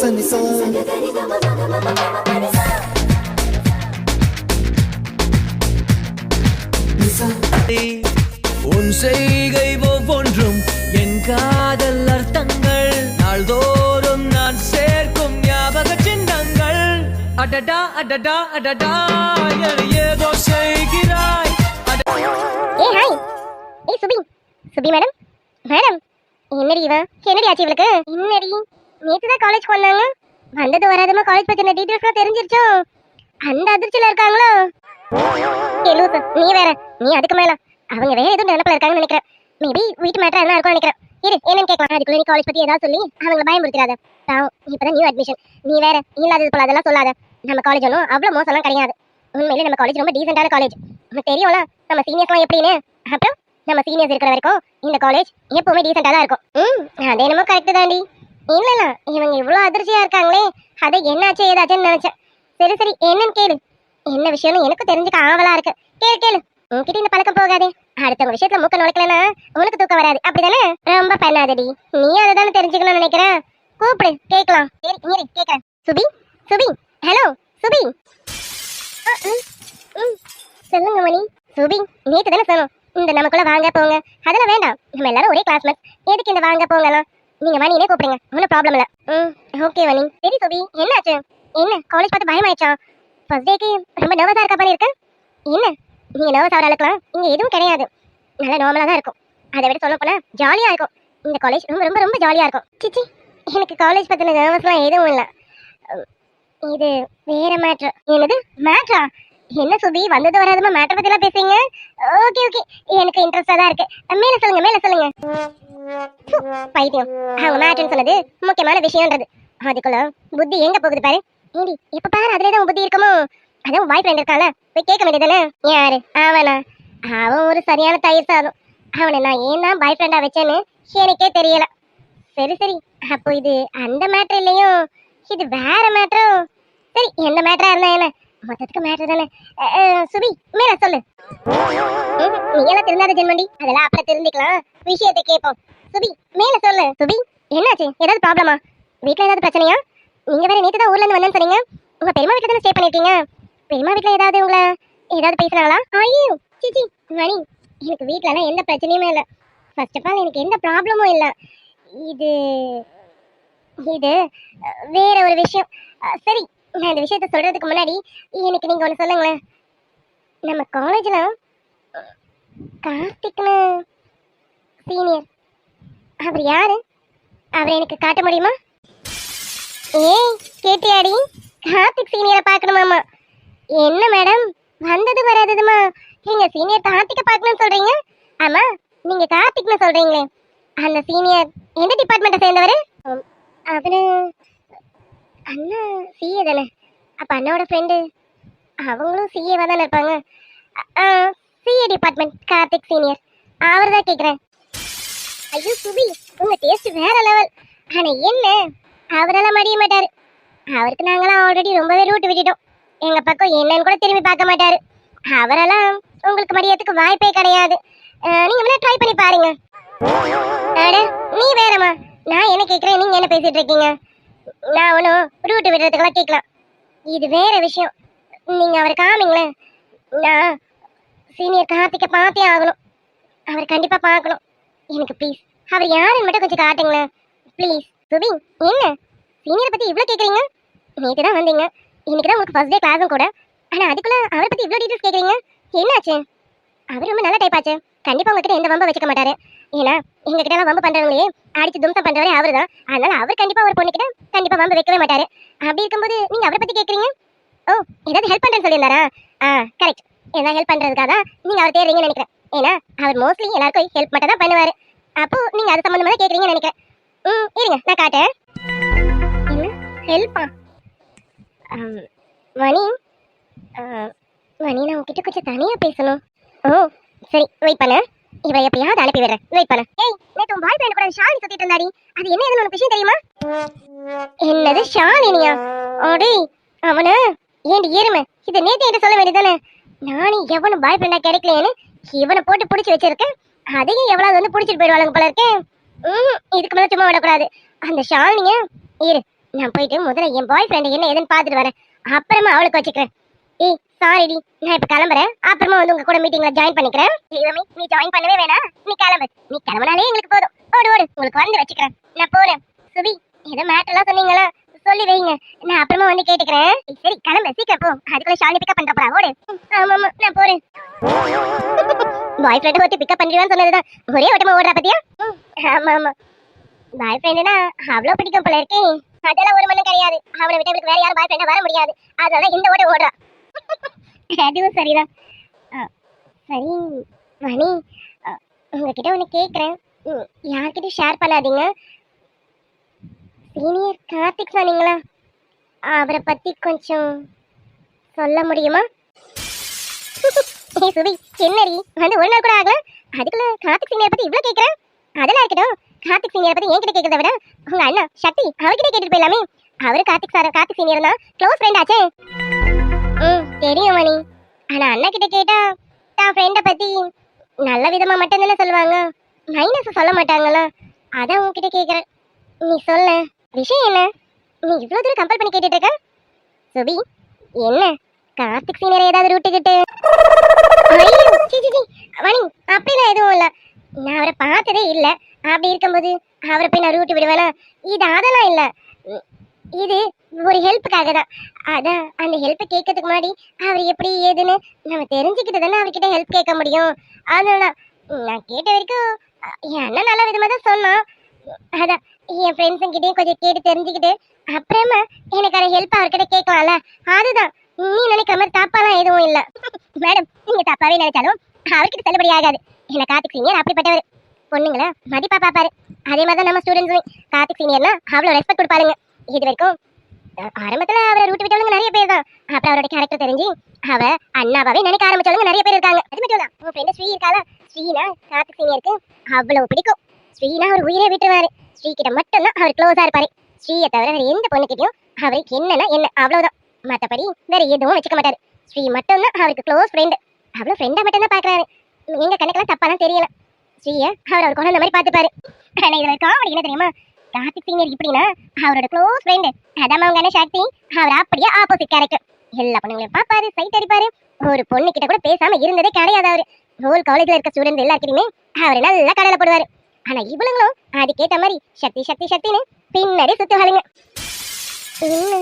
சனி சா உன் செய்கை ஒவ்வொன்றும் என் காதல் அர்த்தங்கள். நாள்தோறும் நான் சேர்க்கும் ஞாபக சின்னங்கள். அடடா அடடா அடடா ஏதோ செய்கிறாய். அட- ஹாய். ஏய் சுபி. சுபி மேடம். மேடம் என்னடி இவ? என்னடி ஆச்சு இவளுக்கு? என்னடி? நேத்து தான் காலேஜ் வந்தாங்க வந்தது வராதமா காலேஜ் பத்தின டீடைல்ஸ்லாம் தெரிஞ்சிருச்சோ? அந்த அதிர்ச்சியில இருக்காங்களோ? ஏய் லூசு நீ வேற நீ அதுக்கு மேல. அவங்க வேற எதுவும் நினைப்பில் இருக்காங்கன்னு நினைக்கிறேன். மேபி வீட்டு மேட்டர் என்ன இருக்கும் நினைக்கிறேன். இரு என்னன்னு கேட்கலாம். அதுக்குள்ள நீ காலேஜ் பத்தி ஏதாவது சொல்லி அவங்களை பயமுறுத்திடாத. பாவம் இப்பதான் நியூ அட்மிஷன் நீ வேற இல்லாதது போல அதெல்லாம் சொல்லாத. நம்ம காலேஜ் ஒன்றும் அவ்வளோ மோசம்லாம் கிடையாது. உண்மையிலே நம்ம காலேஜ் ரொம்ப டீசென்டான காலேஜ் உனக்கு தெரியும்ல நம்ம சீனியர்ஸ்லாம் எப்படின்னு? அப்புறம் நம்ம சீனியர்ஸ் இருக்கிற வரைக்கும் இந்த காலேஜ் எப்பவுமே டீசெண்டாக தான் இருக்கும். ம் அது என்னமோ கரெக்டு தாண்டி. இல்ல இவங்க இவ்வளோ அதிர்ச்சியா இருக்காங்களே. அதை என்னாச்சு ஏதாச்சுன்னு நினச்சேன். சரி சரி என்னன்னு கேளு. என்ன விஷயம்னு எனக்கு தெரிஞ்சுக்க ஆவலா இருக்கு. கேளு கேளு. உன்கிட்ட இந்த பழக்கம் போகாதே. அடுத்தவங்க விஷயத்துல மூக்க நுழைக்கலனா உனக்கு தூக்கம் வராது. அப்படிதானே? ரொம்ப பண்ணாதடி. நீ அதை தானே தெரிஞ்சுக்கணும்னு நினைக்கிறேன் கூப்பிடு கேட்கலாம். சரி இரு கேட்கறேன். சுபி சுபி. ஹலோ சுபி. சொல்லுங்க மணி. சுபி நேற்று தானே சொன்னோம். இந்த நமக்குள்ள வாங்க போங்க. அதெல்லாம் வேண்டாம். நம்ம எல்லாரும் ஒரே கிளாஸ்மேட் எதுக்கு இந்த வாங்க போங்கலாம்? நீங்க மணினே கூப்பிடுங்க. ஒன்றும் ப்ராப்ளம் இல்ல. ம் ஓகே வனி சரி சுபி என்னாச்சு? என்ன? காலேஜ் பார்த்து பயமாயிடுச்சா? ஃபர்ஸ்ட் டேக்கு ரொம்ப நர்வஸா இருக்கா பண்ணி இருக்கு. என்ன? நீங்க நர்வஸ் ஆகிற அளவுக்குலாம் இங்க எதுவும் கிடையாது. நல்லா நார்மலா தான் இருக்கும். அதை விட சொல்ல போனா ஜாலியா இருக்கும். இந்த காலேஜ் ரொம்ப ரொம்ப ரொம்ப ஜாலியா இருக்கும். சிச்சி எனக்கு காலேஜ் பத்தின நர்வஸ்லாம் எதுவும் இல்லை. இது வேற மேட்ரு என்னது? மேட்ரா என்ன சுபி வந்தது வராதமா மேட்டர் பத்தி எல்லாம் பேசுறீங்க? ஓகே ஓகே எனக்கு இன்ட்ரெஸ்டா தான் இருக்கு. மேல சொல்லுங்க மேல சொல்லுங்க. பைத்தியம். அவங்க மேட்டர்னு சொன்னது முக்கியமான விஷயம்ன்றது. அதுக்குள்ள புத்தி எங்க போகுது பாரு? ஏடி இப்ப பாரு அதுல தான் புத்தி இருக்குமோ? அதான் வாய் ஃப்ரெண்ட் இருக்கால போய் கேட்க வேண்டியதானே யாரு? அவனா? அவன் ஒரு சரியான தயிர் சாதம். அவனை நான் ஏன் தான் பாய் ஃப்ரெண்டா வச்சேன்னு எனக்கே தெரியல. சரி சரி. அப்போ இது அந்த மேட்ரு இல்லையும் இது வேற மேட்ரோ சரி எந்த மேட்டரா இருந்தா என்ன? மொத்தத்துக்கு மேட்டர் தானே? சுபி மேல சொல்லு. நீ எல்லாம் திருந்தாத ஜென்மண்டி. அதெல்லாம் அப்புறம் தெரிஞ்சுக்கலாம் விஷயத்தை கேட்போம். சுபி மேல சொல்லு. சுபி என்னாச்சு? ஏதாவது ப்ராப்ளமா வீட்டில் ஏதாவது பிரச்சனையா? நீங்க வேற நேற்று தான் ஊர்ல இருந்து வந்தேன்னு சொன்னீங்க. உங்க பெருமா வீட்டில் தானே ஸ்டே பண்ணிருக்கீங்க பெருமா வீட்டில் ஏதாவது உங்களை ஏதாவது பேசுறாங்களா ஐயோ! சிச்சி மணி எனக்கு வீட்ல எல்லாம் எந்த பிரச்சனையுமே இல்லை. ஃபர்ஸ்ட் ஆஃப் ஆல் எனக்கு எந்த ப்ராப்ளமும் இல்லை. இது இது வேற ஒரு விஷயம். சரி நான் இந்த விஷயத்த சொல்றதுக்கு முன்னாடி எனக்கு நீங்க ஒன்று சொல்லுங்களேன். நம்ம காலேஜில் கார்த்திக்னு சீனியர் அவர் யாரு? அவர் எனக்கு காட்ட முடியுமா? ஏய் கேட்டியாடி? கார்த்திக் சீனியரை பார்க்கணுமாமா? என்ன மேடம் வந்தது வராததுமா? நீங்க சீனியர் கார்த்திகை பார்க்கணும்னு சொல்றீங்க? ஆமா நீங்க கார்த்திக்னு சொல்றீங்களே. அந்த சீனியர் எந்த டிபார்ட்மெண்ட்டை சேர்ந்தவர்? அவரு அண்ணன் சிஏ தானே. அப்போ அண்ணோட ஃப்ரெண்டு அவங்களும் சிஏவாக தானே இருப்பாங்க. சிஏ டிபார்ட்மெண்ட் கார்த்திக் சீனியர் அவர் தான் கேட்குறேன் ஐயோ சுபி உங்கள் டேஸ்ட் வேற லெவல் ஆனால் என்ன? அவரெல்லாம் மடிய மாட்டார். அவருக்கு நாங்களாம் ஆல்ரெடி ரொம்பவே ரூட் விட்டுட்டோம். எங்கள் பக்கம் என்னன்னு கூட திரும்பி பார்க்க மாட்டார். அவரெல்லாம் உங்களுக்கு மடியத்துக்கு வாய்ப்பே கிடையாது. நீங்கள் வேணா ட்ரை பண்ணி பாருங்க. அட நீ வேறம்மா. நான் என்ன கேட்குறேன் நீங்கள் என்ன பேசிகிட்டு இருக்கீங்க? நான் ஒன்றும் ரூட்டு விடுறதுக்கெல்லாம் கேட்கலாம். இது வேற விஷயம். நீங்க அவரை காமிங்களேன். நான் சீனியர் கார்த்திக்க பார்த்தே ஆகணும். அவர் கண்டிப்பா பார்க்கணும். எனக்கு ப்ளீஸ் அவர் யாருன்னு மட்டும் கொஞ்சம் காட்டுங்களேன். ப்ளீஸ் சுபி என்ன? சீனியரை பத்தி இவ்வளோ கேட்குறீங்க நேற்று தான் வந்தீங்க. இன்னைக்கு தான் உங்களுக்கு ஃபர்ஸ்ட் டே கிளாஸும் கூட. ஆனால் அதுக்குள்ள அவரை பத்தி இவ்வளோ டீட்டெயில்ஸ் கேட்குறீங்க என்னாச்சு? அவர் ரொம்ப நல்ல டைப் ஆச்சு. கண்டிப்பாக உங்ககிட்ட எந்த வம்பு வச்சுக்க மாட்டாரு. ஏன்னா எங்ககிட்ட எல்லாம் வம்பு பண்றவங்களே அடிச்சு தும்சம் பண்றவரே அவரு தான் அதனால அவர் கண்டிப்பா ஒரு பொண்ணு கிட்ட கண்டிப்பா வம்பு வைக்கவே மாட்டாரு. அப்படி இருக்கும்போது நீங்க அவரை பத்தி கேக்குறீங்க? ஓ ஏதாவது ஹெல்ப் பண்றேன்னு சொல்லியிருந்தாரா? ஆ கரெக்ட் ஏதாவது ஹெல்ப் பண்றதுக்காக தான் நீங்க அவர் தேடுறீங்கன்னு நினைக்கிறேன். ஏன்னா அவர் மோஸ்ட்லி எல்லாருக்கும் ஹெல்ப் மட்டும் தான் பண்ணுவாரு. அப்போ நீங்க அது சம்பந்தமா தான் கேக்குறீங்கன்னு நினைக்கிறேன். ம் இருங்க நான் காட்டேன் என்ன? ஹெல்ப்பா மணி? ஆ, மணி நான் உங்ககிட்ட கொஞ்சம் தனியா பேசணும். ஓ சரி வெயிட் பண்ணேன் இவ எப்பயாவது அனுப்பி விடுறேன். வெயிட் பண்ண ஏய் நேத்து உன் பாய் ஃப்ரெண்ட் கூட ஷாலினி சுத்திட்டு இருந்தாடி. அது என்ன ஏதுன்னு உனக்கு விஷயம் தெரியுமா? என்னது ஷாலினியா? அடே அவன? ஏண்டி எருமை? இதை நேத்து என்கிட்ட சொல்ல வேண்டியதானே நானும் எவனும் பாய் ஃப்ரெண்டா கிடைக்கலையேன்னு இவனை போட்டு பிடிச்சி வச்சிருக்கேன். அதையும் எவ்வளவு வந்து பிடிச்சிட்டு போயிடுவாளுங்க போல இருக்கேன் ம் இதுக்கு மேல சும்மா விடக்கூடாது. அந்த ஷாலினிய இரு நான் போயிட்டு முதல்ல என் பாய் ஃப்ரெண்ட் என்ன ஏதுன்னு பார்த்துட்டு வரேன். அப்புறமா அவளுக்கு வச்சுக்கிறேன். ஏய் சாரிடி நான் இப்ப கிளம்புறேன். அப்புறமா வந்து உங்க கூட மீட்டிங்ல ஜாயின் பண்ணிக்கிறேன். சிவமி நீ ஜாயின் பண்ணவே வேணாம். நீ கிளம்பு. நீ கிளம்புனாலே எங்களுக்கு போதும். ஓடு ஓடு. உங்களுக்கு வந்து வச்சுக்கிறேன். நான் போறேன். சுபி ஏதோ மேட்டர் எல்லாம் சொன்னீங்களா? சொல்லி வைங்க. நான் அப்புறமா வந்து கேட்டுக்கிறேன். சரி கிளம்பு. சீக்கிரம் போ. அதுக்குள்ள ஷாலினி பிக்கப் பண்ற போறா. ஓடு. ஆமா ஆமா நான் போறேன். பாய் ஃப்ரெண்ட் ஒருத்தி பிக்கப் பண்ணிடுவான்னு சொன்னதுதான். ஒரே ஓட்டமா ஓடுறா பத்தியா? ஆமா ஆமா பாய் ஃப்ரெண்டுனா அவ்வளோ பிடிக்கும் போல இருக்கே. அதெல்லாம் ஒரு மண்ணும் கிடையாது. அவனை விட்டு வேற யாரும் பாய் ஃப்ரெண்டா வர முடியாது. அதனால இந்த ஓட ஓடுறா. அதுவும் சரிதான். சரி மணி உங்ககிட்ட ஒன்று கேட்குறேன் யார்கிட்டயும் ஷேர் பண்ணாதீங்க. சீனியர் கார்த்திக் சொன்னீங்களா? அவரை பத்தி கொஞ்சம் சொல்ல முடியுமா? ஏய் சுபி என்னடி? வந்து ஒரு நாள் கூட ஆகல. அதுக்குள்ள கார்த்திக் சீனியர் பத்தி இவ்வளோ கேக்குறேன். அதெல்லாம் இருக்கட்டும். கார்த்திக் சீனியர் பத்தி என்கிட்ட கேட்கறத விட உங்க அண்ணா சக்தி அவர்கிட்ட கேட்டுட்டு போயிடலாமே. அவரு கார்த்திக் சார் கார்த்திக் சீனியர் தான். க்ளோஸ் ஃப்ரெண்ட் ஆச்சே. தெரியும் மணி. ஆனா அண்ணா கிட்ட கேட்டா தான் ஃப்ரெண்டை பத்தி நல்ல விதமா மட்டும் தானே சொல்லுவாங்க. மைனஸ் சொல்ல மாட்டாங்களா? அதான் உன்கிட்ட கேக்குறேன். நீ சொல்ல. விஷயம் என்ன? நீ இவ்வளவு தூரம் கம்பல் பண்ணி கேட்டுட்டு இருக்க? சுபி என்ன? கார்த்திக் சீனியர் ஏதாவது ரூட்டுக்கிட்டு மணி அப்படிலாம் எதுவும் இல்ல. நான் அவரை பார்த்ததே இல்ல. அப்படி இருக்கும்போது அவரை போய் நான் ரூட்டு விடுவேனா? இது அதெல்லாம் இல்லை. இது ஒரு ஹெல்ப்புக்காக தான். அதான் அந்த ஹெல்ப்பை கேட்கறதுக்கு முன்னாடி அவர் எப்படி ஏதுன்னு நம்ம தெரிஞ்சுக்கிட்டு தானே அவர்கிட்ட ஹெல்ப் கேட்க முடியும். அதனால நான் கேட்ட வரைக்கும் என்ன என் அண்ணன் நல்ல விதமா தான் சொன்னான். அதான் என் ஃப்ரெண்ட்ஸுங்கிட்டையும் கொஞ்சம் கேட்டு தெரிஞ்சுக்கிட்டு அப்புறமா எனக்கான ஹெல்ப் அவர்கிட்ட கேட்கலாம்ல. அதுதான் நீ நினைக்கிற மாதிரி தப்பாலாம் எதுவும் இல்ல. மேடம் நீங்கள் தப்பாவே நினைச்சாலும் அவர்கிட்ட செல்லுபடி ஆகாது. என்ன கார்த்திக் சீனியர் அப்படிப்பட்டவர். பொண்ணுங்கள மதிப்பா பார்ப்பாரு. அதே மாதிரி தான் நம்ம ஸ்டூடெண்ட்ஸுமே கார்த்திக் சீனியர்னா அவ்வளோ ரெஸ்பெக்ட் கொடுப்பாருங்க இது வரைக்கும் அஹ், ஆரம்பத்துல அவரை ரூட்டு விட்டவங்க நிறைய பேர் தான். அப்புறம் அவரோட கேரக்டர் தெரிஞ்சு அவ அண்ணாவாவே நினைக்க ஆரம்பிச்சவங்க நிறைய பேர் இருக்காங்க. அது மட்டும் தான் உங்க ஃப்ரெண்டு ஸ்ரீ இருக்காளா? ஸ்ரீனா கார்த்திக் சீனியருக்கு அவ்வளவு பிடிக்கும். ஸ்ரீனா அவர் உயிரே விட்டுருவாரு. ஸ்ரீ கிட்ட மட்டும்தான் அவர் க்ளோஸா இருப்பாரு. ஸ்ரீயை தவிர வேற எந்த பொண்ணுகிட்டயும் அவருக்கு என்னன்னா என்ன அவ்வளவுதான். மற்றபடி வேற எதுவும் வச்சுக்க மாட்டாரு. ஸ்ரீ மட்டும்தான் அவருக்கு க்ளோஸ் ஃப்ரெண்டு அவ்வளோ ஃப்ரெண்டா மட்டும் தான் பாக்குறாரு எங்க கணக்கெல்லாம் தப்பாலாம் தெரியல. ஸ்ரீயை அவர் அவர் குழந்தை மாதிரி பார்த்துப்பாரு. ஆனா இதுல காமெடி என்ன தெரியுமா? கார்த்திக் சீனியர் இப்படின்னா அவரோட க்ளோஸ் ஃப்ரெண்ட் அதான் அவங்க சக்தி அவர் அப்படியே ஆப்போசிட் கேரக்டர் எல்லா பொண்ணுங்களையும் பாப்பாரு சைட் அடிப்பாரு. ஒரு பொண்ணு கிட்ட கூட பேசாம இருந்ததே கிடையாது அவரு. ஹோல் காலேஜ்ல இருக்க ஸ்டூடெண்ட் எல்லாருக்கிட்டையுமே அவர் நல்லா கடலை போடுவாரு. ஆனா இவளுங்களும் அதுக்கேத்த மாதிரி சக்தி சக்தி சக்தின்னு பின்னாடி சுத்துவாளுங்க. என்ன?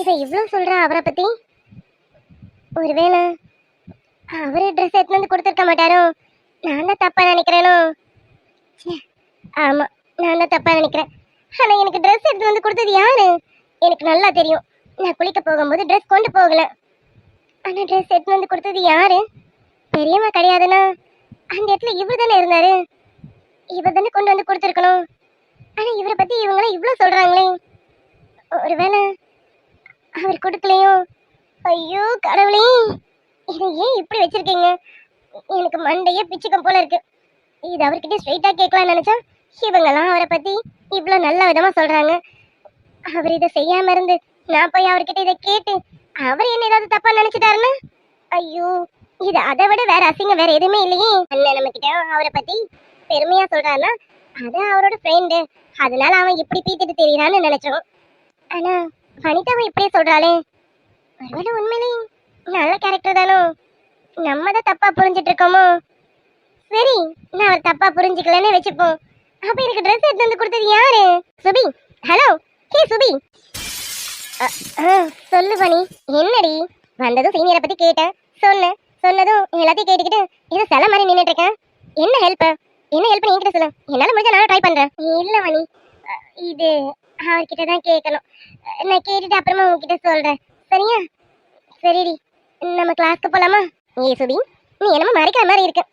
இவ இவ்வளவு சொல்றா அவரை பத்தி? ஒருவேளை அவரு ட்ரெஸ் எடுத்து வந்து கொடுத்துருக்க மாட்டாரோ? நான் தான் தப்பா நினைக்கிறேனோ? ஆமா. நான் தான் தப்பா நினைக்கிறேன்? ஆனா எனக்கு ட்ரெஸ் எடுத்து வந்து கொடுத்தது யாரு? எனக்கு நல்லா தெரியும். நான் குளிக்க போகும்போது ட்ரெஸ் கொண்டு போகல. ஆனா ட்ரெஸ் எடுத்து வந்து கொடுத்தது யாரு? பெரியம்மா கிடையாதுன்னா அந்த இடத்துல இவர் தானே இருந்தாரு. இவர் தானே கொண்டு வந்து கொடுத்துருக்கணும். ஆனா இவரை பத்தி இவங்களாம் இவ்வளோ சொல்றாங்களே. ஒருவேளை அவர் கொடுக்கலையோ? ஐயோ கடவுளே. இதை ஏன் இப்படி வச்சிருக்கீங்க? எனக்கு மண்டையே பிச்சுக்கம் போல இருக்கு. இது அவர்கிட்ட ஸ்ட்ரைட்டா கேட்கலாம்னு நினைச்சா இவங்கெல்லாம் அவரை பத்தி இவ்வளோ நல்ல விதமா சொல்றாங்க. அவர் இதை செய்யாம இருந்து நான் போய் அவர்கிட்ட இதை கேட்டு அவர் என்ன ஏதாவது தப்பா நினைச்சிட்டாருன்னா? ஐயோ இது அதை விட வேற அசிங்கம் வேற எதுவுமே இல்லையே. அண்ணன் நம்ம கிட்ட அவரை பத்தி பெருமையா சொல்றான்னா அது அவரோட ஃப்ரெண்டு அதனால அவன் இப்படி பீத்திட்டு தெரியறான்னு நினைச்சோம். ஆனா வனிதாவை இப்படியே சொல்றாளே. ஒருவேளை உண்மையிலே நல்ல கேரக்டர் தானோ? நம்ம தான் தப்பா புரிஞ்சிட்டு இருக்கோமோ? சரி நான் அவர் தப்பா புரிஞ்சுக்கலன்னு வச்சுப்போம். அப்ப எனக்கு ட்ரெஸ் எடுத்து வந்து கொடுத்தது யாரு? சுபி. ஹலோ ஹே சுபி. ஆ, சொல்லு பனி. என்னடி? வந்ததும் சீனியரை பத்தி கேட்டேன் சொன்னேன் சொன்னதும் எல்லாத்தையும் கேட்டுக்கிட்டு இது சில மாதிரி நின்றுட்டு இருக்கேன் என்ன ஹெல்ப் என்ன ஹெல்ப் என்கிட்ட சொல்லு. என்னால முடிஞ்ச நானும் ட்ரை பண்றேன். இல்ல மணி இது அவர்கிட்ட தான் கேட்கணும் நான் கேட்டுட்டு அப்புறமா உங்ககிட்ட சொல்றேன். சரியா? சரிடி. நம்ம கிளாஸ்க்கு போலாமா? ஏ சுபி நீ என்னமோ மறைக்கிற மாதிரி இருக்கு.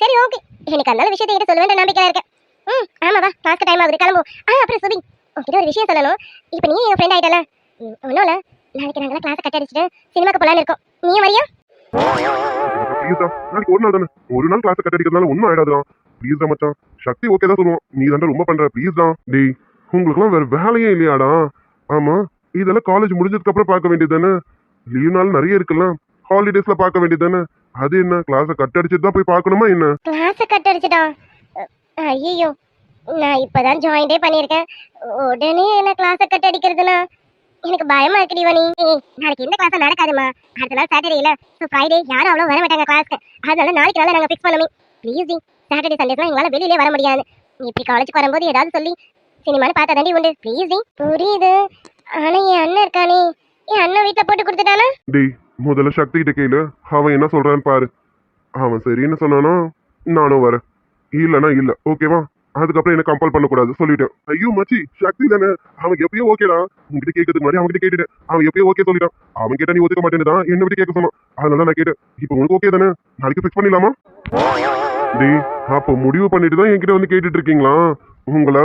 சரி ஓகே எனக்கு அந்த விஷயத்தை கிட்ட சொல்ல வேண்டிய நம்பிக்கையா இருக்கேன் ம் ஆமா வா கிளாஸ்க்கு டைம் ஆகுது. கிளம்பும் ஆ அப்புறம் சுபி உங்ககிட்ட ஒரு விஷயம் சொல்லணும். இப்போ நீ என் ஃப்ரெண்ட் ஆயிட்டல ஒன்றும் இல்லை. நாளைக்கு நாங்களாம் கிளாஸை கட் அடிச்சுட்டு சினிமாக்கு போலான்னு இருக்கோம். நீ வரியா? நாளைக்கு ஒரு நாள் தானே. ஒரு நாள் கிளாஸ் கட் அடிக்கிறதுனால ஒன்றும் ஆயிடாதுதான் ப்ளீஸ் தான் மச்சான். சக்தி ஓகே தான் சொல்லுவோம் நீ தாண்டா ரொம்ப பண்ற. ப்ளீஸ் தான் டேய் உங்களுக்குலாம் வேற வேலையே இல்லையாடா. ஆமா இதெல்லாம் காலேஜ் முடிஞ்சதுக்கு அப்புறம் பார்க்க வேண்டியது தானே. லீவ் நாள் நிறைய இருக்குல்ல. ஹாலிடேஸ்ல பார்க்க வேண்டியது தானே. அது என்ன கிளாஸை கட் அடிச்சுட்டு தான் போய் பார்க்கணுமா என்ன? கிளாஸை கட் அடிச்சிட்டான் ஐயோ நான் இப்பதான் ஜாயிண்டே பண்ணியிருக்கேன். உடனே என்ன கிளாஸை கட் அடிக்கிறதுனா? எனக்கு பயமா இருக்குடி வனி நாளைக்கு இந்த கிளாஸ் நடக்காதுமா அடுத்த நாள் சாட்டர்டே இல்ல. ஸோ ஃப்ரைடே யாரும் அவ்வளோ வர மாட்டாங்க கிளாஸ்க்கு அதனால நாளைக்கு நாள் நாங்கள் ஃபிக்ஸ் பண்ணுமே ப்ளீஸ் சாட்டர்டே சண்டேஸ்லாம் எங்களால் வெளியிலே வர முடியாது. நீ இப்படி காலேஜுக்கு வரும்போது ஏதாவது சொல்லி சினிமான்னு பார்த்தா தாண்டி உண்டு. ப்ளீஸ் புரியுது. ஆனா என் அண்ணன் இருக்கானே. என் அண்ணன் வீட்டில் போட்டு கொடுத்துட்டானா? டேய் முதல்ல சக்தி கிட்ட கேளு. அவன் என்ன சொல்றான்னு பாரு. அவன் சரின்னு சொன்னானா நானும் வரேன். இல்லைனா இல்லை. ஓகேவா அதுக்கப்புறம் என்ன கம்பல் பண்ணக்கூடாது. சொல்லிட்டேன். ஐயோ மச்சி சக்தி தானே? அவன் எப்பயோ ஓகேடா உங்ககிட்ட கேட்கறதுக்கு முன்னாடி அவன்கிட்ட கேட்டுட்டேன். அவன் எப்பயோ ஓகே சொல்லிட்டான். அவன் கேட்டா நீ ஒத்துக்க மாட்டேன்னு தான் என்ன விட்டு கேட்க சொன்னான். அதனால நான் கேட்டேன். இப்போ உனக்கு ஓகே தானே? நாளைக்கு ஃபிக்ஸ் பண்ணிடலாமா? டேய் அப்போ முடிவு பண்ணிட்டு தான் என்கிட்ட வந்து கேட்டுட்டு இருக்கீங்களா? உங்களா?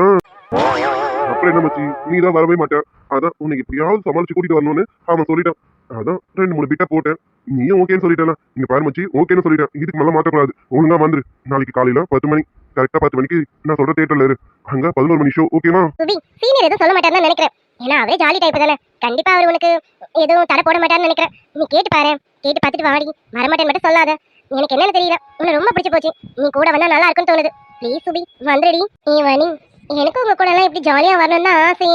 அப்புறம் என்ன மச்சி? நீ தான் வரவே மாட்டேன். அதான் உனக்கு எப்படியாவது சமாளிச்சு கூட்டிட்டு வரணும்னு அவன் சொல்லிட்டான். அதான் ரெண்டு மூணு பிட்டா போட்டேன். நீயும் ஓகேன்னு சொல்லிட்டேன் இங்க பாரு மச்சி ஓகேன்னு சொல்லிட்டேன். இதுக்கு மேல மாற்றக்கூடாது. ஒழுங்கா வந்துரு. நாளைக்கு காலையில பத்து மணி கரெக்டா பத்து மணிக்கு நான் சொல்ற தேட்டர்ல இரு. அங்க பதினோரு மணி ஷோ ஓகேவா சுபி சீனியர் எதுவும் சொல்ல மாட்டாருன்னு நினைக்கிறேன். ஏன்னா அவரே ஜாலி டைப் தானே. கண்டிப்பா அவர் உனக்கு எதுவும் தடை போட மாட்டாருன்னு நினைக்கிறேன். நீ கேட்டு பாரு. கேட்டு பார்த்துட்டு வாடி. வரமாட்டேன்னு மட்டும் சொல்லாத. எனக்கு என்னன்னு தெரியல. உன்னை ரொம்ப பிடிச்சி போச்சு. நீ கூட வந்தா நல்லா இருக்கும்னு தோணுது. ப்ளீஸ் சுபி வந்துடி நீ வனி எனக்கு உங்க கூட எல்லாம் இப்படி ஜாலியா வரணும்னு ஆசை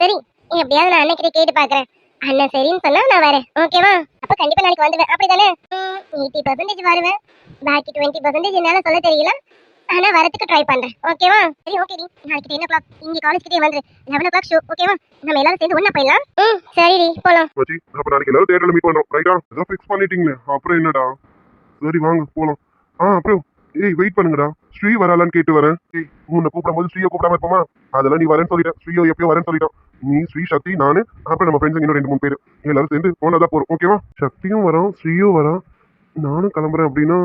சரி எப்படியாவது நான் அன்னைக்கிட்ட கேட்டு பாக்குறேன் அண்ணன் சரின்னு சொன்னா நான் வரேன். ஓகேவா அப்ப கண்டிப்பா நாளைக்கு வந்துடுவேன். அப்படிதானே எயிட்டி பர்சன்டேஜ் வருவேன். பாக்கி டுவெண்ட்டி பர்சன்டேஜ் என்னால சொல்ல தெரியல. ஆனா வரதுக்கு ட்ரை பண்றேன். ஓகேவா சரி ஓகே டி. நாளைக்கு டென் ஓ கிளாக் இங்க காலேஜ் கிட்டே வந்துரு. லெவன் ஓ கிளாக் ஷோ ஓகேவா நம்ம எல்லாரும் சேர்ந்து ஒண்ணா போயிடலாம். ம் சரிடி போலாம். மச்சி அப்ப நாளைக்கு எல்லாரும் தேட்டர்ல மீட் பண்றோம். ரைட்டா ஏதோ ஃபிக்ஸ் பண்ணிட்டீங்களே. அப்புறம் என்னடா? சரி வாங்க போலாம். ஆ அப்புறம் ஏய் வெயிட் பண்ணுங்கடா. ஸ்ரீ வராலான்னு கேட்டு வரேன். ஏய் உன்னை கூப்பிடும்போது ஸ்ரீயை கூப்பிடாம இருப்போமா? அதெல்லாம் நீ வரேன்னு சொல்லிட்டேன் ஸ்ரீயோ எப்பயோ வரேன்னு சொல்லிட்டான் நீ ஸ்ரீ சக்தி நானு அப்புறம் நம்ம ஃப்ரெண்ட்ஸ் இன்னும் ரெண்டு மூணு பேர். எல்லாரும் சேர்ந்து போனா தான் போறோம் ஓகேவா சக்தியும் வரோம் ஸ்ரீயும் வரான். நானும் கிளம்புறேன் அப்படின்னா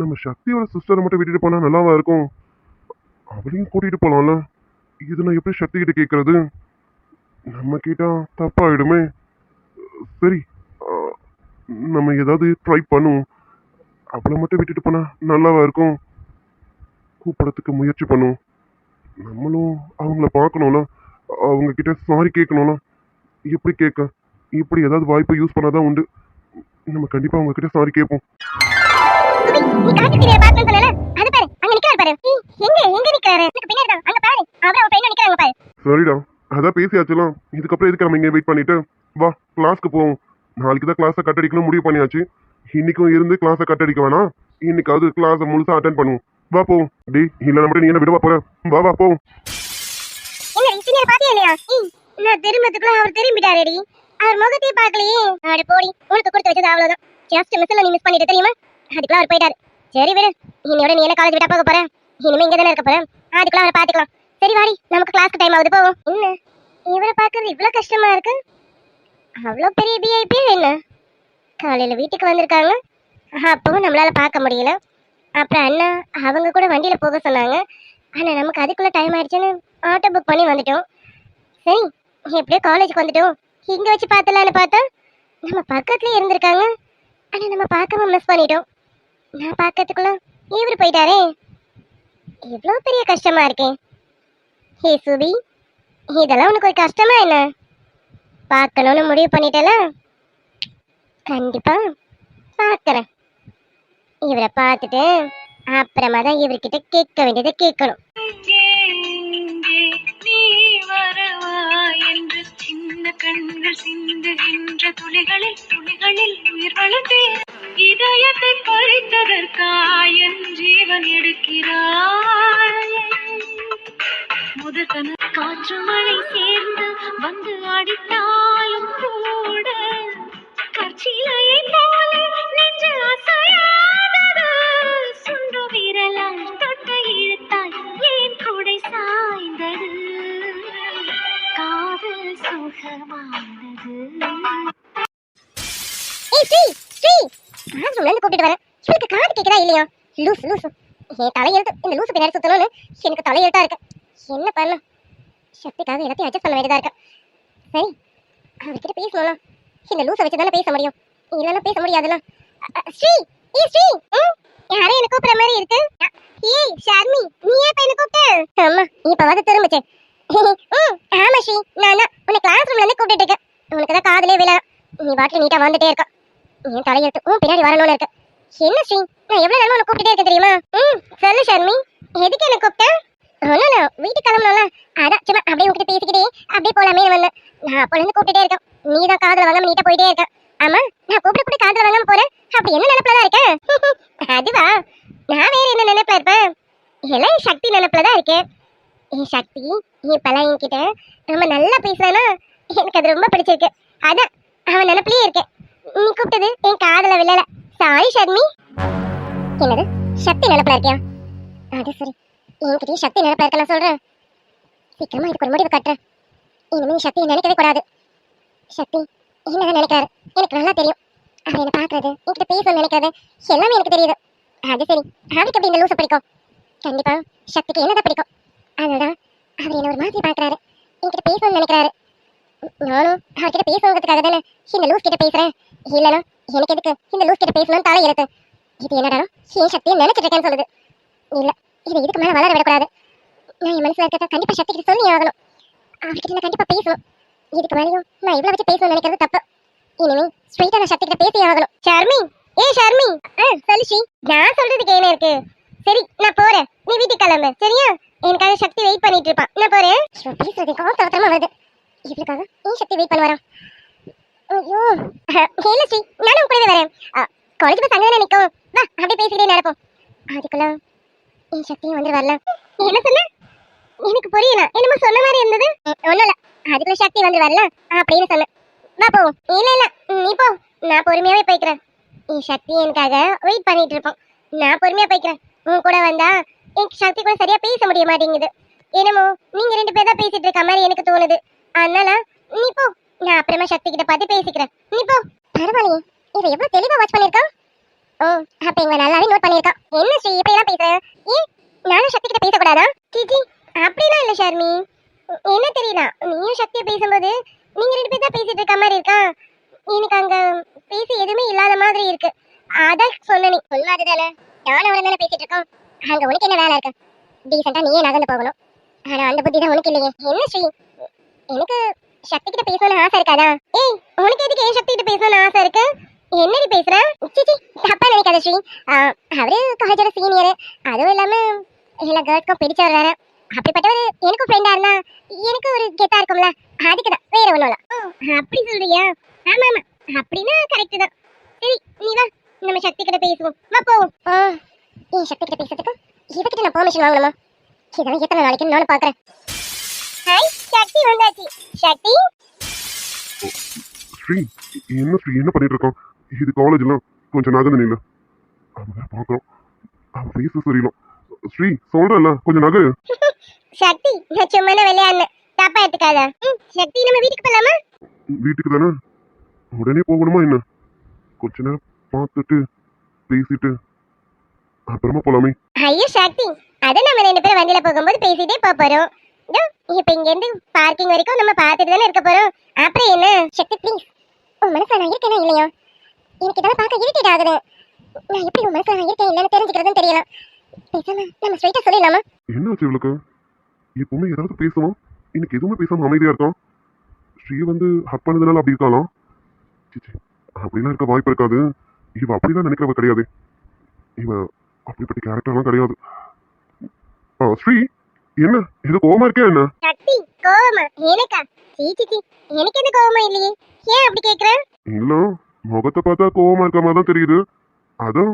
நம்ம சக்தியோட சிஸ்டரை மட்டும் விட்டுட்டு போனா நல்லாவா இருக்கும்? அவளையும் கூட்டிட்டு போலாம்ல. இது நான் எப்படி சக்தி கிட்ட கேட்கறது நம்ம கேட்டா தப்பாயிடுமே. சரி நம்ம ஏதாவது ட்ரை பண்ணுவோம். அவளை மட்டும் விட்டுட்டு போனா நல்லாவா இருக்கும்? கூப்பிடறதுக்கு முயற்சி பண்ணுவோம். நம்மளும் அவங்கள பார்க்கணும்ல. அவங்க கிட்ட சாரி கேட்கணும்ல எப்படி கேட்க இப்படி ஏதாவது வாய்ப்பை யூஸ் பண்ணாதான் உண்டு. நம்ம கண்டிப்பா அவங்க கிட்ட சாரி கேட்போம் சரிடா அதான் பேசியாச்சுலாம் இதுக்கப்புறம் எதுக்கு நம்ம இங்கே வெயிட் பண்ணிட்டு? வா கிளாஸ்க்கு போவோம். நாளைக்கு தான் கிளாஸை கட் அடிக்கணும் முடிவு பண்ணியாச்சு. இன்னைக்கும் இருந்து கிளாஸை கட் அடிக்க வேணாம். இன்னைக்காவது கிளாஸை முழுசா அட்டன் பண்ணுவோம். வா போவோம். டேய் இல்லைன்னா மட்டும் நீ என்ன விடவா போற? வா வா போ என்ன சீனியர் பாத்தியா இல்லையா? ஏய், நான் திரும்பத்துக்குள்ள அவர் திரும்பிட்டாரேடி. அவர் முகத்தையே பார்க்கலையே. அட போடி உனக்கு கொடுத்து வச்சது அவ்வளவுதான். ஜஸ்ட் மிஸ்ல நீ மிஸ் பண்ணிட்டு தெரியுமா? அதுக்குள்ள அவர் போயிட்டாரு. சரி விடு இன்னையோட நீ என்ன காலேஜ் விட்டா போக போற? இனிமே இங்க தானே இருக்க போற? அதுக்குள்ள அவரை பாத்துக்கலாம் சரி வாடி நமக்கு கிளாஸ்க்கு டைம் ஆகுது போவோம். என்ன? இவரை பார்க்கறது இவ்வளவு கஷ்டமா இருக்கு? அவ்வளோ பெரிய பிஐபி என்ன? காலையில வீட்டுக்கு வந்திருக்காங்க. அப்பவும் நம்மளால பார்க்க முடியல. அப்புறம் அண்ணா அவங்க கூட வண்டியில போக சொன்னாங்க. ஆனா நமக்கு அதுக்குள்ள டைம் ஆயிடுச்சுன்னு ஆட்டோ புக் பண்ணி வந்துட்டோம். சரி எப்படியோ காலேஜுக்கு வந்துட்டோம். இங்கே வச்சு பார்த்தலான்னு பார்த்தா நம்ம பக்கத்துலேயே இருந்திருக்காங்க. ஆனால் நம்ம பார்க்காம மிஸ் பண்ணிட்டோம். நான் பார்க்கறதுக்குள்ள இவர் போயிட்டாரே. எவ்வளோ பெரிய கஷ்டமாக இருக்கேன் ஹே சுபி இதெல்லாம் உனக்கு ஒரு கஷ்டமா என்ன? பார்க்கணும்னு முடிவு பண்ணிட்டல? கண்டிப்பாக பார்க்குறேன். இவரை பார்த்துட்டு அப்புறமா தான் இவர்கிட்ட கேட்க வேண்டியதை கேட்கணும். கண்கள் சிந்துகின்ற துளிகளில் துளிகளில் உயிர் வளர்த்தே. இதயத்தை பறித்ததற்காய் என் ஜீவன் எடுக்கிறாய். முதற்கன காற்று மழை சேர்ந்து வந்து அடித்தாலும் கூட. லூஸ் லூஸ் என் தலையெழுத்து இந்த லூசு பின்னாடி சுற்றணும்னு எனக்கு தலையெழுத்தா இருக்கு. என்ன பண்ண சக்திக்காக எல்லாத்தையும் அட்ஜஸ்ட் பண்ண வேண்டியதா இருக்கு. சரி அவர்கிட்ட பேசணும்ல இந்த லூசை வச்சு தானே பேச முடியும். இல்லைன்னா பேச முடியாதுல்ல ஸ்ரீ ஏ ஸ்ரீ. ம்? யாரும் என்ன கூப்பிடுற மாதிரி இருக்கு. ஏய் ஷர்மி நீ ஏன் என்ன கூப்பிட்ட? அம்மா இப்ப வந்து திரும்பிச்சு. ம் ஆமா ஸ்ரீ. நான் உன்னை கிளாஸ் ரூம்ல இருந்து கூப்பிட்டு இருக்கேன். உனக்கு தான் காதலே விழா. நீ பாட்டில் நீட்டா வந்துட்டே இருக்க. என் தலையெழுத்து உன் பின்னாடி வரணும்னு இருக்கு. என்ன ஸ்ரீ? நான் எவ்வளவு நேரமா உன்னை கூப்பிட்டே இருக்க தெரியுமா? ம் சொல்லு ஷர்மி. எதுக்கு என்ன கூப்பிட்டேன் ஒன்றும் இல்லை வீட்டுக்கு கிளம்பணும்ல. அதான் சும்மா அப்படியே உங்ககிட்ட பேசிக்கிட்டே அப்படியே போலாமே வந்தேன். நான் அப்போலேருந்து கூப்பிட்டே இருக்கேன். நீ தான் காதில் வாங்காம நீட்டா போயிட்டே இருக்க. ஆமா நான் கூப்பிட கூட காதில் வாங்காம போறேன். அப்படி என்ன நினைப்புல தான் இருக்கேன் அதுவா? நான் வேற என்ன நினைப்புல இருப்பேன்? எல்லாம் என் சக்தி நினைப்புல தான் இருக்கேன் என் சக்தி இப்பெல்லாம் என்கிட்ட ரொம்ப நல்லா பேசுறானா எனக்கு அது ரொம்ப பிடிச்சிருக்கு. அதான் அவன் நினைப்புலயே இருக்கேன் நீ கூப்பிட்டது என் காதல விழல. சாரி ஷர்மி என்னது? சக்தி நினைப்புல இருக்கியா? அது சரி. என்கிட்டயும் சக்தி நினைப்புல இருக்க நான் சொல்றேன். சீக்கிரமா இதுக்கு ஒரு முடிவு கட்டுறேன் இனிமேல் சக்தியை நினைக்கவே கூடாது. சக்தி என்னதான் நினைக்கிறாரு? எனக்கு நல்லா தெரியும். அவர் என்ன பார்க்குறது என்கிட்ட பேச நினைக்கிறது எல்லாமே எனக்கு தெரியுது. அது சரி. அவருக்கு எப்படி இந்த லூசை பிடிக்கும்? கண்டிப்பாக சக்திக்கு என்னதான் பிடிக்கும்? அதனால அவர் என்ன ஒரு மாதிரி பார்க்குறாரு. என்கிட்ட பேசணும்னு நினைக்கிறாரு. நானும் அவர்கிட்ட பேசுவதுக்காக தானே இந்த லூஸ் கிட்ட பேசுகிறேன் இல்லைனா எனக்கு எதுக்கு இந்த லூஸ் கிட்ட பேசணும்னு தலை இருக்கு. இது என்னடா என் சக்தியை நினைச்சிட்டு இருக்கேன்னு சொல்லுது. இல்லை இது இதுக்கு மேலே வளர விடக்கூடாது. நான் என் மனசில் இருக்கிறத கண்டிப்பாக சக்தி கிட்ட சொல்லி ஆகணும். அவர்கிட்ட நான் கண்டிப்பாக பேசணும். இதுக்கு மேலேயும் நான் இவ்வளோ வச்சு பேசணும்னு நினைக்கிறது தப்பு. இனிமே ஸ்ட்ரெயிட்டா நான் சக்தி கிட்ட பேசி ஆகணும். ஷர்மி ஏ ஷர்மி ஆ சொல்லு ஸ்ரீ நான் சொல்றதுக்கு என்ன இருக்கு சரி நான் போறேன். நீ வீட்டுக்கு கிளம்பு. சரியா? எனக்காக சக்தி வெயிட் பண்ணிட்டு இருப்பான். நான் போறேன். ஐயோ பேசுறது கோத்தரமா வருது. இவளுக்காக நீ சக்தி வெயிட் பண்ண வரான் ஐயோ இல்ல ஸ்ரீ. நானும் கூடவே வரேன். காலேஜ் பஸ் அங்கே நிற்கும். வா அப்படியே பேசிக்கிட்டே நடப்போம். அதுக்குள்ள என் சக்தியும் வந்து வரல. என்ன சொன்ன? எனக்கு புரியல. என்னமோ சொன்ன மாதிரி இருந்தது. ஒன்றும் இல்லை. அதுக்குள்ள சக்தி வந்து வரல. அப்படின்னு சொன்னேன் வா போவோம். இல்ல இல்ல. நீ போ. நான் பொறுமையாவே போய்க்கிறேன். என் சக்தி எனக்காக வெயிட் பண்ணிட்டு இருப்போம். நான் பொறுமையா போய்க்கிறேன். உன் கூட வந்தா என் சக்தி கூட சரியா பேச முடிய மாட்டேங்குது. என்னமோ நீங்க ரெண்டு பேர் தான் பேசிட்டு இருக்க மாதிரி எனக்கு தோணுது. அதனால நீ போ. நான் அப்புறமா சக்தி கிட்ட பார்த்து பேசிக்கிறேன். நீ போ. பரவாயில்லையே. இவ எவ்வளவு தெளிவா வாட்ச் பண்ணிருக்கான் ஓ அப்ப இவன் நல்லாவே நோட் பண்ணிருக்கான் என்ன ஸ்ரீ இப்படி எல்லாம் பேசுற? ஏன் நானும் சக்தி கிட்ட பேசக்கூடாதா? ஜிஜி அப்படிலாம் இல்ல ஷர்மி. என்ன தெரியல நீயும் சக்தியை பேசும்போது நீங்க ரெண்டு பேர் தான் பேசிட்டு இருக்க மாதிரி இருக்கா? எனக்கு அங்க பேசி எதுவுமே இல்லாத மாதிரி இருக்கு. அதான் சொன்ன நீ. சொல்லாது தானே நானும் அவரை தானே பேசிட்டு இருக்கோம். அங்க உனக்கு என்ன வேலை இருக்கு? டீசெண்டா நீயே நகர்ந்து போகணும். ஆனா அந்த புத்தி தான் உனக்கு இல்லையே. என்ன ஸ்ரீ? எனக்கு சக்தி கிட்ட பேசணும்னு ஆசை இருக்காதா? ஏய் உனக்கு எதுக்கு ஏன் சக்தி கிட்ட பேசணும்னு ஆசை இருக்கு? என்னடி பேசுற? சிச்சி தப்பா நினைக்காத ஸ்ரீ. அவரு காலேஜோட சீனியர் அதுவும் இல்லாம எல்லா கேர்ள்ஸ்க்கும் பிடிச்சவர் வேற. அப்படிப்பட்டவர் எனக்கும் ஃப்ரெண்டா இருந்தா எனக்கு ஒரு கெத்தா இருக்கும்ல. அதுக்கு தான் வேற ஒண்ணும் இல்ல. அப்படி சொல்றியா? ஆமா ஆமா. அப்படின்னா கரெக்ட் தான். சரி நீ வா. நம்ம சக்தி கிட்ட பேசுவோம். வா போவோம். ஏன் சக்தி கிட்ட பேசுறதுக்கு இவகிட்ட நான் பெர்மிஷன் வாங்கணுமா? இதெல்லாம் எத்தனை நாளைக்கு நானும் பாக்குறேன். ஹாய் சக்தி வந்தாச்சு. சக்தி ஸ்ரீ என்ன ஸ்ரீ என்ன பண்ணிட்டு இது காலேஜ்லாம் கொஞ்சம் நகர்ந்து நில்லு. அவன் பார்க்குறோம் அவன் பேச சரியில்லை. ஸ்ரீ சொல்றல கொஞ்சம் நகரு. சக்தி நான் சும்மா தான் விளையாடுனேன். தப்பா எடுத்துக்காத. சக்தி நம்ம வீட்டுக்கு போலாமா? வீட்டுக்கு தானே? உடனே போகணுமா என்ன? கொஞ்ச நேரம் பார்த்துட்டு பேசிட்டு அப்புறமா போலாமே. ஐயோ சக்தி அத நம்ம ரெண்டு பேரும் வண்டியில போகும்போது பேசிட்டே போறோம். இப்ப இங்க இருந்து பார்க்கிங் வரைக்கும் நம்ம பார்த்துட்டு தானே இருக்க போறோம். அப்புறம் என்ன? சக்தி ப்ளீஸ் உன் மனசுல நான் இருக்கேனா இல்லையோ? எனக்கு இதெல்லாம் பார்க்க இரிட்டேட் ஆகுது. நான் எப்படி உன் மனசுல நான் இருக்கேன் இல்லைன்னு தெரிஞ்சுக்கிறதுன்னு தெரியல. பேசாம நம்ம ஸ்ட்ரைட்டா சொல்லிடலாமா? என்னாச்சு இவளுக்கு? எப்பவுமே ஏதாவது பேசுவோம் இன்னைக்கு எதுவுமே பேசாம அமைதியா இருக்கோம். ஸ்ரீ வந்து ஹக் பண்ணதுனால அப்படி இருக்காளாம் அப்படிலாம் இருக்க வாய்ப்பு இருக்காது. இவ அப்படிலாம் நினைக்கிறவ கிடையாது. இவ அப்படிப்பட்ட கேரக்டர்லாம் கிடையாது. ஸ்ரீ! என்ன? இது கோவமா இருக்கே என்ன? சக்தி கோவமா. எனக்கா? சீ சீ சீ, எனக்கு எந்த கோவமா இல்லையே. ஏன் அப்படி கேக்குற? இல்ல முகத்தை பார்த்தா கோவமா இருக்க மாதிரி தான் தெரியுது. அதான்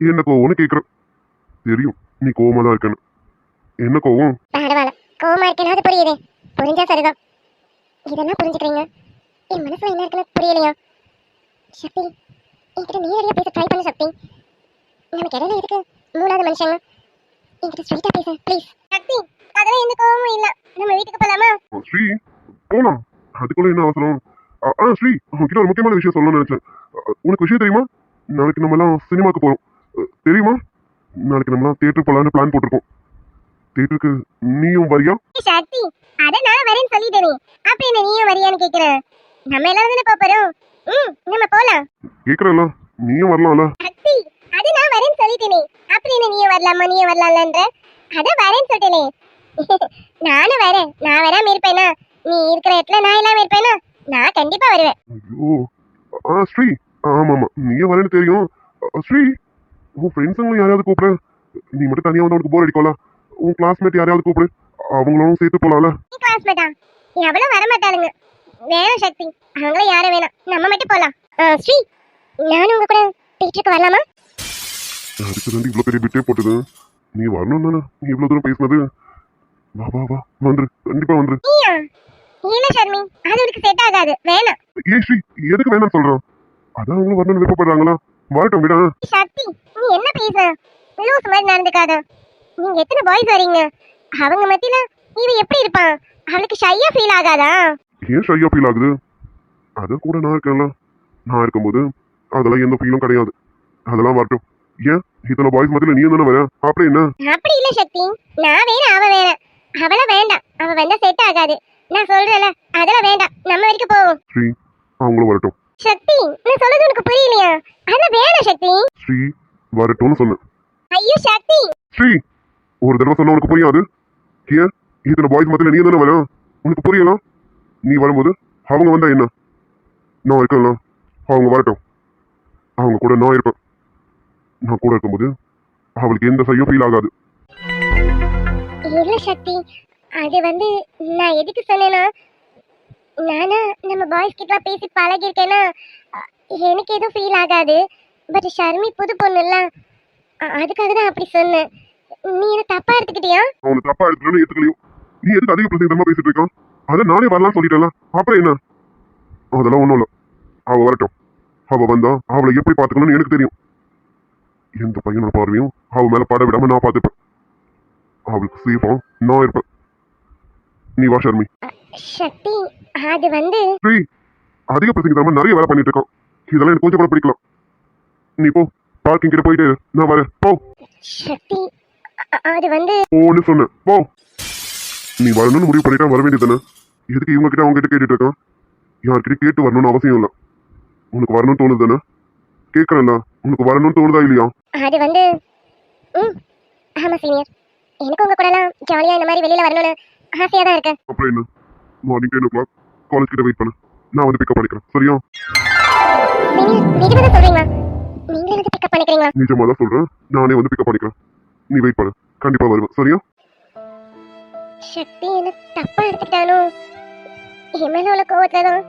என்ன கோவம்னு கேக்குறேன். தெரியும் நீ கோவமா தான் இருக்கேன்னு. என்ன கோவம்? பரவாயில்ல. கோவமா இருக்கேன்னு அது புரியுதே. புரிஞ்சா சரிதான். இதெல்லாம் புரிஞ்சுக்கிறீங்க? என் மனசுல என்ன இருக்குன்னு புரியலையா? சக்தி என்கிட்ட நேரடியா பேச ட்ரை பண்ண சக்தி. நமக்கு இடையில இருக்கு மூணாவது மனுஷங்க? என்கிட்ட ஸ்ட்ரைட்டா பேச ப்ளீஸ் சக்தி அதெல்லாம் எந்த கோவமும் இல்ல. நம்ம வீட்டுக்கு போலாமா? ஸ்ரீ போலாம். அதுக்குள்ள என்ன அவசரம்? ஆ, ஆ ஸ்ரீ உன்கிட்ட ஒரு முக்கியமான விஷயம் சொல்லணும்னு நினைச்சேன். உனக்கு விஷயம் தெரியுமா? நாளைக்கு நம்ம எல்லாம் சினிமாக்கு போறோம். தெரியுமா? நாளைக்கு நம்ம எல்லாம் தியேட்டர் போலாம்னு பிளான் போட்டிருக்கோம். தியேட்டருக்கு நீயும் வரியா? சக்தி அத நான் வரேன்னு சொல்லிட்டேனே. அப்ப என்ன நீயும் வரியான்னு கேக்குறேன் நம்ம எல்லாரும் தானே போறோம். ம் நம்ம போலாம். கேக்குறல நீயும் வரலாம்ல. அது நான் வரேன்னு சொல்லிட்டேனே. அப்புறம் என்ன நீயும் வரலாமா நீயும் வரலாம்லன்ற? அத வரேன்னு சொல்லிட்டேனே. நானும் வரேன். நான் வராம இருப்பேனா? நீ இருக்கிற இடத்துல நான் இல்லாம இருப்பேனா? நான் கண்டிப்பா வருவேன். ஐயோ. ஆ ஸ்ரீ. ஆமா ஆமா நீயும் வரேன்னு தெரியும். ஸ்ரீ. உன் ஃப்ரெண்ட்ஸுங்களும் யாரையாவது கூப்பிட. நீ மட்டும் தனியா வந்து உனக்கு போர் அடிக்கல உன் கிளாஸ்மேட் யாரையாவது கூப்பிடு. அவங்களும் சேர்த்து போலாம்ல. கிளாஸ்மேட்டா எவ்வளவு வர மாட்டாளுங்க வேணாம் சக்தி. அவங்கள யாரும் வேணாம். நம்ம மட்டும் போலாம். ஆ, ஸ்ரீ. நானும் உங்க கூட தேட்டருக்கு வரலாமா? அதுக்கு தான் இவ்வளோ பெரிய பிட்டே போட்டது. நீ வரணும் தானே? நீ இவ்வளோ தூரம் பேசினது. வா வா வா. வந்துரு. கண்டிப்பா வந்துரு. இல்ல ஷர்மி அது உனக்கு செட் ஆகாது. வேணாம். ஏய் ஸ்ரீ எதுக்கு வேணாம் சொல்றான் அதான் அவங்க வரணும்னு விருப்பப்படுறாங்களா? வரட்டும் விடா. சக்தி நீ என்ன பேச லூஸ் மாதிரி நடந்துக்காத. நீங்க எத்தனை பாய்ஸ் வரீங்க? அவங்க மத்தியில இவ எப்படி இருப்பான்? அவளுக்கு ஷையா ஃபீல் ஆகாதா? ஏன் ஷையா ஃபீல் ஆகுது? அது கூட நான் இருக்கேன்ல. நான் இருக்கும்போது அதெல்லாம் எந்த ஃபீலும் கிடையாது. அதெல்லாம் வரட்டும். ஏன்? இத்தனை பாய்ஸ் மத்தியில நீ தானே வர? அப்படி என்ன? அப்படி இல்ல சக்தி. நான் வேற அவ வேற அவள வேண்டாம். அவ வந்தா செட் ஆகாது. நான் சொல்றேன்ல அதெல்லாம் வேண்டாம். நம்ம வரைக்கும் போவோம். ஸ்ரீ அவங்களும் வரட்டும். சக்தி நான் சொல்றது உனக்கு புரியலையா அதான் வேணாம் சக்தி. ஸ்ரீ வரட்டும்னு சொன்னேன். ஐயோ சக்தி. ஸ்ரீ ஒரு தடவை சொன்னா உனக்கு புரியாது? ஏன்? இத்தனை பாய்ஸ் மத்தியில நீ தானே வர? உனக்கு புரியலாம் நீ வரும்போது அவங்க வந்தா என்ன? நான் இருக்கேன்ல. அவங்க வரட்டும். அவங்க கூட நான் இருப்பேன். நான் கூட இருக்கும்போது அவளுக்கு எந்த சையும் ஃபீல் ஆகாது. இல்ல சக்தி அது வந்து நான் எதுக்கு சொன்னேன்னா நானா நம்ம பாய்ஸ் கிட்ட பேசி பழகிருக்கேன்னா எனக்கு எதுவும் ஃபீல் ஆகாது. பட் ஷர்மி புது பொண்ணுல்ல அதுக்காக தான் அப்படி சொன்னேன். நீ என்ன தப்பா எடுத்துக்கிட்டியா? அவனை தப்பா எடுத்துட்டு ஏத்துக்கலையோ? நீ எதுக்கு அதிக பிரசங்கமா பேசிட்டு இருக்கான் அதை நானே வரலாம்னு சொல்லிட்டேன்ல. அப்புறம் என்ன? அதெல்லாம் ஒண்ணும் இல்ல. அவ வரட்டும். அவ வந்தா அவளை எப்படி பாத்துக்கணும்னு எனக்கு தெரியும். எந்த பையனோட பார்வையும் அவ மேல பட விடாம நான் பாத்துப்பேன் அவளுக்கு சேஃபா நான் இருப்பேன். நீ வா ஷர்மி. சக்தி அது வந்து ஸ்ரீ அதிக பிரசங்க தரமா நிறைய வேலை பண்ணிட்டு இருக்கான். இதெல்லாம் எனக்கு கொஞ்சம் கூட பிடிக்கலாம் நீ போ பார்க்கிங் கிட்ட போயிட்டே. நான் வரேன். போ. சக்தி அது வந்து போன்னு சொன்னேன். போ. நீ வரணும்னு முடிவு பண்ணிட்டா வர வேண்டியதானே எதுக்கு இவங்க கிட்ட அவங்க கிட்ட கேட்டுட்டு இருக்கான்? யார்கிட்ட கேட்டு வரணும்னு அவசியம் இல்லை. உனக்கு வரணும்னு தோணுது தானே? கேட்கறேன்ல உனக்கு வரணும்னு தோணுதா இல்லையா? அது வந்து ம் ஆமா சீனியர் எனக்கு உங்க கூடலாம் ஜாலியா இந்த மாதிரி வெளியில வரணும்னு ஆசையா தான் இருக்கு. அப்புறம் என்ன? Morning ten o'clock college கிட்ட வெயிட் பண்ணு. நான் வந்து பிக்கப் பண்ணிக்கிறேன். சரியா? சீனியர் நிஜமா சொல்றீங்களா? நீங்களே வந்து பிக்கப் பண்ணிக்கிறீங்களா? நிஜமா தான் சொல்றேன். நானே வந்து பிக்கப் பண்ணிக்கிறேன். நீ வெயிட் பண்ணு. கண்டிப்பா வருவேன். சரியா? சக்தி என்ன தப்பா எடுத்துக்கிட்டானோ? என் மேல உள்ள கோவத்துல தான்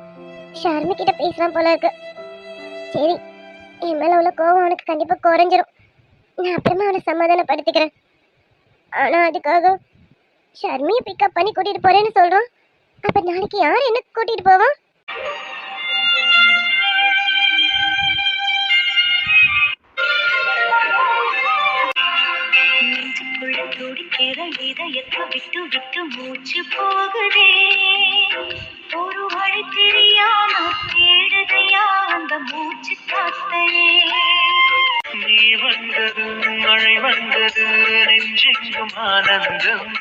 ஷர்மி கிட்ட பேசுறான் போல இருக்கு. சரி என் மேலே உள்ள கோவம் அவனுக்கு கண்டிப்பாக குறைஞ்சிரும். நான் அப்புறமா அவனை சமாதானப்படுத்திக்கிறேன். ஆனால் அதுக்காக ஷர்மியை பிக்கப் பண்ணி கூட்டிகிட்டு போகிறேன்னு சொல்கிறோம் அப்போ நாளைக்கு யார் என்ன கூட்டிகிட்டு போவோம் இதயத்தை விட்டு விட்டு மூச்சு போகுதே. ஆனந்தம்.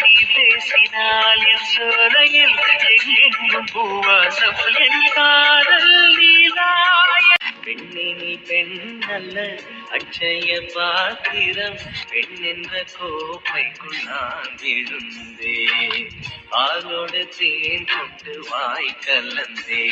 நீ பேசினால் என் சோலையில் எங்கெங்கும் பூவாசம். என் காதல் நீலாய. பெண்ணே நீ பெண் அல்ல அச்சய பாத்திரம். பெண் என்ற கோப்பைக்குள் நான் விழுந்தே ஆளோடு தேன் கொண்டு வாய் கலந்தே